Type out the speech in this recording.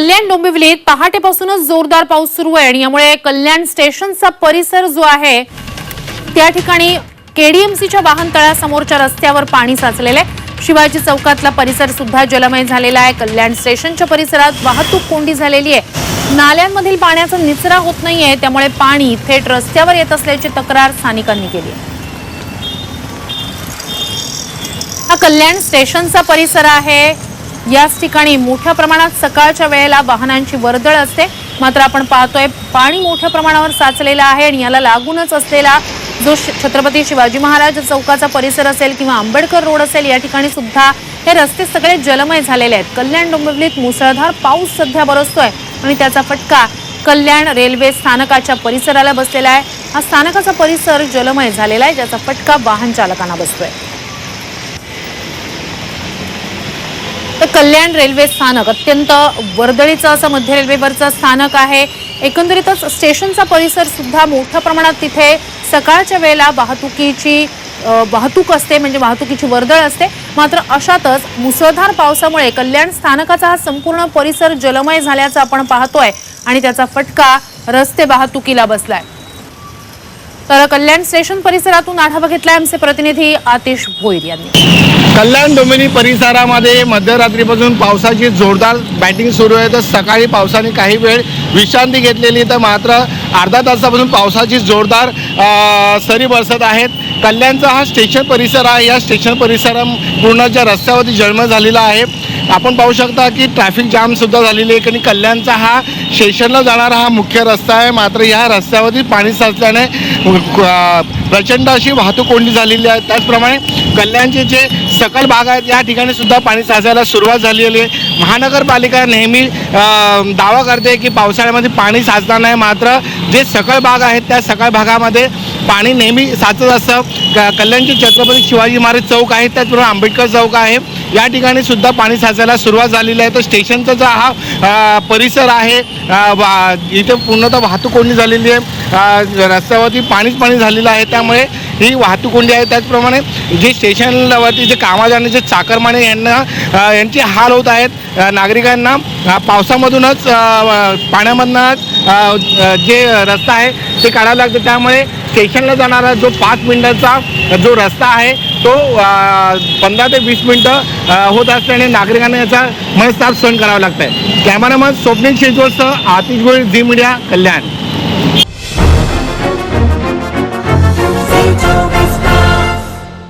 कल्याण डोंबिवलीत पहाटेपासूनच जोरदार पाऊस सुरू आहे आणि यामुळे कल्याण स्टेशनचा परिसर जो आहे त्या ठिकाणी केडीएमसीच्या वाहनतळासमोरच्या रस्त्यावर पाणी साचलेलं आहे. शिवाजी चौकातला परिसर सुद्धा जलमय झालेला आहे. कल्याण स्टेशनच्या परिसरात वाहतूक कोंडी झालेली आहे. नाल्यांमधील पाण्याचा निचरा होत नाहीये त्यामुळे पाणी थेट रस्त्यावर येत असल्याची तक्रार स्थानिकांनी केली आहे. हा कल्याण स्टेशनचा परिसर आहे. याच ठिकाणी मोठ्या प्रमाणात सकाळच्या वेळेला वाहनांची वर्दळ असते. मात्र आपण पाहतोय पाणी मोठ्या प्रमाणावर साचलेलं आहे आणि याला लागूनच असलेला जो श- छत्रपती शिवाजी महाराज चौकाचा परिसर असेल किंवा आंबेडकर रोड असेल या ठिकाणी सुद्धा हे रस्ते सगळे जलमय झालेले आहेत. कल्याण डोंबिवलीत मुसळधार पाऊस सध्या बरसतोय आणि त्याचा फटका कल्याण रेल्वे स्थानकाच्या परिसराला बसलेला आहे. हा स्थानकाचा परिसर जलमय झालेला आहे ज्याचा फटका वाहन चालकांना बसतोय. तर कल्याण रेल्वे स्थानक अत्यंत वर्दळीचं असं मध्य रेल्वेवरचं स्थानक आहे. एकंदरीतच स्टेशनचा परिसर सुद्धा मोठ्या प्रमाणात तिथे सकाळच्या वेळेला वाहतुकीची वाहतूक असते म्हणजे वाहतुकीची वर्दळ असते. मात्र अशातच मुसळधार पावसामुळे कल्याण स्थानकाचा हा संपूर्ण परिसर जलमय झाल्याचं आपण पाहतोय आणि त्याचा फटका रस्ते वाहतुकीला बसलाय. तर कल्याण स्टेशन परिसरातून आढावा घेतलाय आमचे प्रतिनिधी आतिश भोईर यांनी. कल्याण डोंबिवली परिसरामध्ये मध्यरात्रीपासून पावसाची जोरदार बॅटिंग सुरू आहे. तर सकाळी पावसाने काही वेळ विश्रांती घेतलेली तर मात्र अर्धा तासापासून पावसाची जोरदार सरी बरसत आहेत. कल्याणचा हा स्टेशन परिसर आहे. या स्टेशन परिसरा पूर्णच्या रस्त्यावरती जन्म झालेला आहे. आपण पाहू शकता की ट्रॅफिक जामसुद्धा झालेली आहे. आणि कल्याणचा हा स्टेशनला जाणारा हा मुख्य रस्ता आहे. मात्र या रस्त्यावरती पाणी साचल्याने प्रचंड अशी वाहतूक कोंडी झालेली आहे. त्याचप्रमाणे कल्याणचे जे सकल भाग आहेत या ठिकाणी सुद्धा पाणी साचायला सुरुवात झालेली आहे. महानगरपालिका नेहमी दावा करते की पावसाळ्यामध्ये पाणी साचणार नाही. मात्र जे सकल भाग आहेत त्या सकल भागामध्ये पाणी नेहमी साचत असतं. क- कल्याणचे छत्रपती शिवाजी महाराज चौक आहे. त्याचबरोबर आंबेडकर चौक आहे. या ठिकाणी सुद्धा पाणी साचायला सुरुवात झालेली आहे. तर स्टेशनचा जो हा परिसर आहे वा- इथे पूर्णतः वाहतूक कोंडी झालेली आहे. रस्त्यावरती पाणीच पाणी झालेलं आहे. त्यामुळे ही वाहतूक कोंडी आहे. त्याचप्रमाणे जे स्टेशनवरती जे कामा जाण्याचे चाकरमाने यांना यांचे हाल होत आहेत नागरिकांना पावसामधूनच पाण्यामधनं जे रस्ता आहे ते काढावं लागतं. त्यामुळे स्टेशनला जाणारा जो पाच मिनिटाचा जो रस्ता आहे तो पंधरा ते वीस मिनटं होत असल्याने नागरिकांना याचा मनस्ताप सहन करावा लागत आहे कॅमेरामन स्वप्नील शेजवळसह आतिश गोळी झी मीडिया कल्याण.